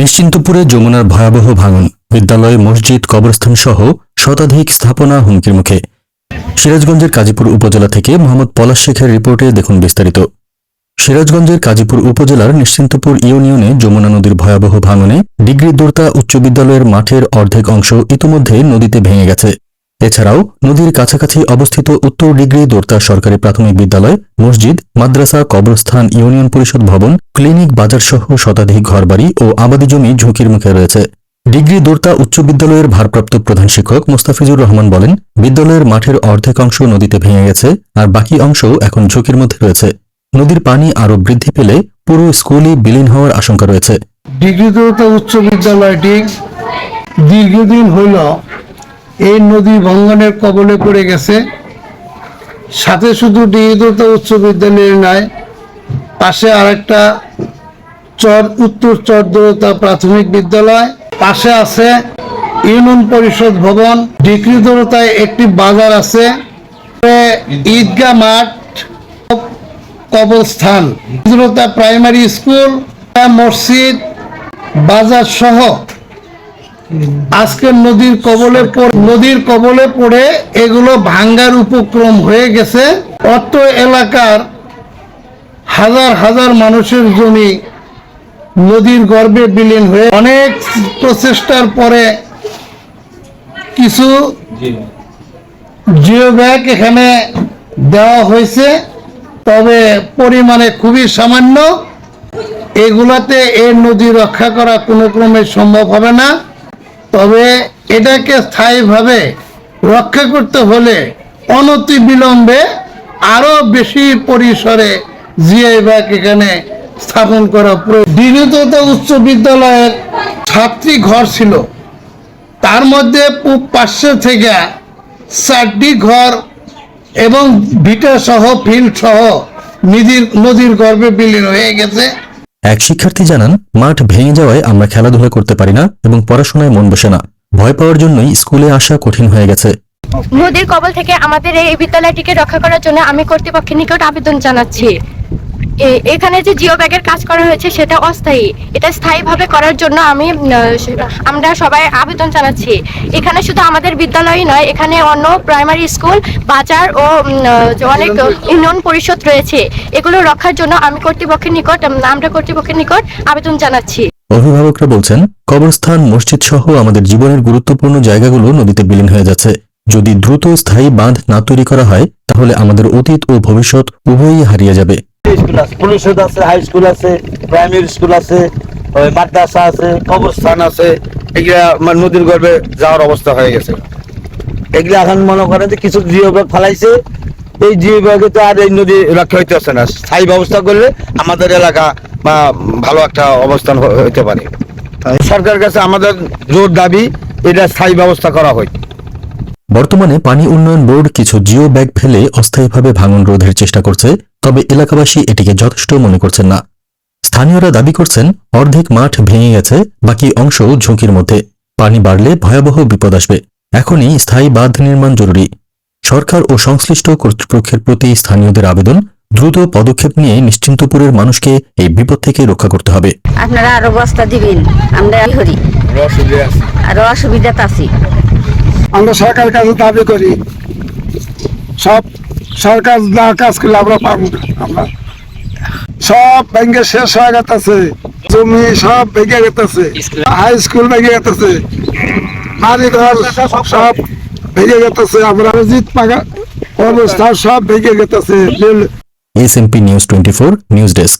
নিশ্চিন্তপুরে যমুনার ভয়াবহ ভাঙন, বিদ্যালয়, মসজিদ কবরস্থান সহ শতাধিক স্থাপনা হুমকির মুখে। সিরাজগঞ্জের কাজীপুর উপজেলা থেকে মোহাম্মদ পলাশ শেখের রিপোর্টে দেখুন বিস্তারিত। সিরাজগঞ্জের কাজীপুর উপজেলার নিশ্চিন্তপুর ইউনিয়নে যমুনা নদীর ভয়াবহ ভাঙনে ডিগ্রি দোর্তা উচ্চ বিদ্যালয়ের মাঠের অর্ধেক অংশ ইতিমধ্যে নদীতে ভেঙে গেছে। এছাড়াও নদীর কাছাকাছি অবস্থিত উত্তর ডিগ্রি দোর্তা সরকারি প্রাথমিক বিদ্যালয়, মসজিদ, মাদ্রাসা, কবরস্থান, ইউনিয়ন পরিষদ ভবন, ক্লিনিক বাজার সহ শতাধিক ঘরবাড়ি ও আবাদি জমি ঝুঁকির মুখে রয়েছে। ডিগ্রি দোর্তা উচ্চ বিদ্যালয়ের ভারপ্রাপ্ত প্রধান শিক্ষক মোস্তাফিজুর রহমান বলেন, বিদ্যালয়ের মাঠের অর্ধেক অংশ নদীতে ভেঙে গেছে আর বাকি অংশ এখন ঝুঁকির মধ্যে রয়েছে। নদীর পানি আরও বৃদ্ধি পেলে পুরো স্কুলই বিলীন হওয়ার আশঙ্কা রয়েছে। ডিগ্রিদত্ত উচ্চ বিদ্যালয়টি দীর্ঘদিন হইল এই নদী ভঙ্গনের কবলে পড়ে গেছে। সাথে শুধু ডিগ্রিদত্ত উচ্চ বিদ্যালয়ের নয় পাশে আরেকটা চর, উত্তর চরদরতা প্রাথমিক বিদ্যালয়। পাশে আছে ইউনিয়ন পরিষদ ভবন। ডিগ্রি ডিগ্রিদরতায় একটি বাজার আছে। ঈদগাহ মাঠ কবরস্থান। প্রাইমারি স্কুল, মসজিদ, বাজার সহ আজকে নদীর কবলে নদীর কবলে পড়ে এগুলো ভাঙ্গার উপক্রম হয়ে গেছে। অত এলাকার হাজার হাজার মানুষের জমি নদীর গর্ভে বিলীন হয়ে অনেক প্রচেষ্টার পরে কিছু জিও ব্যাগ এখানে দেওয়া হয়েছে। তবে পরিমাণে খুবই সামান্য। এগুলাতে এই নদী রক্ষা করা কোনো ক্রমে সম্ভব হবে না। তবে এটাকে স্থায়ীভাবে রক্ষা করতে হলে অনতি বিলম্বে আরও বেশি পরিসরে জিআই ব্যাগ এখানে স্থাপন করা বিনীত উচ্চ বিদ্যালয়ের ছাত্রী ঘর ছিল। তার মধ্যে পূব পার্শ্ব থেকে চারটি ঘর এবং ভিটা সহ ফিল্ড সহ নদীর নদীর গর্ভে বিলীন হয়ে গেছে। এক শিক্ষার্থী জানান, মাঠ ভেঙে যাওয়ায় আমরা খেলাধুলা করতে পারি না এবং পড়াশোনায় মন বসে না। ভয় পাওয়ার জন্যই স্কুলে আসা কঠিন হয়ে গেছে। নদীর কবল থেকে আমাদের এই বিদ্যালয়টিকে রক্ষা করার জন্য আমি কর্তৃপক্ষের নিকট আবেদন জানাচ্ছি। এখানে যে জিও ব্যাগের কাজ করা হয়েছে সেটা অস্থায়ী। এটা স্থায়ীভাবে করার জন্য আমি আমরা সবাই আবেদন জানাচ্ছি। এখানে শুধু আমাদের বিদ্যালয়ই নয় এখানে অন্য প্রাইমারি স্কুল বাজার ও উম, অনেক ইউনিয়ন পরিষদ। রয়েছে। এগুলো রক্ষার জন্য আমি কর্তৃপক্ষের নিকট আমরা কর্তৃপক্ষের নিকট আবেদন জানাচ্ছি। অভিভাবকরা বলছেন কবরস্থান মসজিদ সহ আমাদের জীবনের গুরুত্বপূর্ণ জায়গাগুলো নদীতে বিলীন হয়ে যাচ্ছে। যদি দ্রুত স্থায়ী বাঁধ না তৈরি করা হয় তাহলে আমাদের অতীত ও ভবিষ্যৎ উভয়ই হারিয়ে যাবে। স্কুল আছে পরিষদ আছে হাই স্কুল আছে প্রাইমারি স্কুল আছে ওই মাদ্রাসা আছে কবরস্থান আছে এগুলা নদীর গর্ভে যাওয়ার অবস্থা হয়ে গেছে। এগুলা এখন মনে করেন যে কিছু জিও ব্যাগ ফেলাইছে এই জিও ব্যাগে তো আর এই নদী রক্ষা হইতে হচ্ছে না। স্থায়ী ব্যবস্থা করলে আমাদের এলাকা বা ভালো একটা অবস্থান হইতে পারে। সরকারের কাছে আমাদের জোর দাবি এটা স্থায়ী ব্যবস্থা করা হয় বর্তমানে পানি উন্নয়ন বোর্ড কিছু জিও ব্যাগ ফেলে অস্থায়ীভাবে ভাঙন রোধের চেষ্টা করছে তবে এলাকাবাসী এটিকে যথেষ্ট মনে করছেন না। স্থানীয়রা দাবি করছেন অর্ধেক মাঠ ভেঙে গেছে বাকি অংশ ঝুঁকির মধ্যে। পানি বাড়লে ভয়াবহ বিপদ আসবে। এখনই স্থায়ী বাঁধ নির্মাণ জরুরি। সরকার ও সংশ্লিষ্ট কর্তৃপক্ষের প্রতি স্থানীয়দের আবেদন দ্রুত পদক্ষেপ নিয়ে নিশ্চিন্তপুরের মানুষকে এই বিপদ থেকে রক্ষা করতে হবে। আপনারা আরও বস্তা দিবেন আমরা আরও অসুবিধাতে আছি। আমরা সরকারের কাছে দাবি করি, সব সরকার না কাজ করলে আমরা পাবো না। আমরা সব ব্যাংকে শেষ হয়ে গেছে, জমি সব ভেঙে গেছে হাই স্কুল ভেঙে গেছে, বাড়ি ঘর সব ভেঙে গেছে, আমরা জিত পাগা, অবস্থা সব ভেঙে গেছে S news twenty four news desk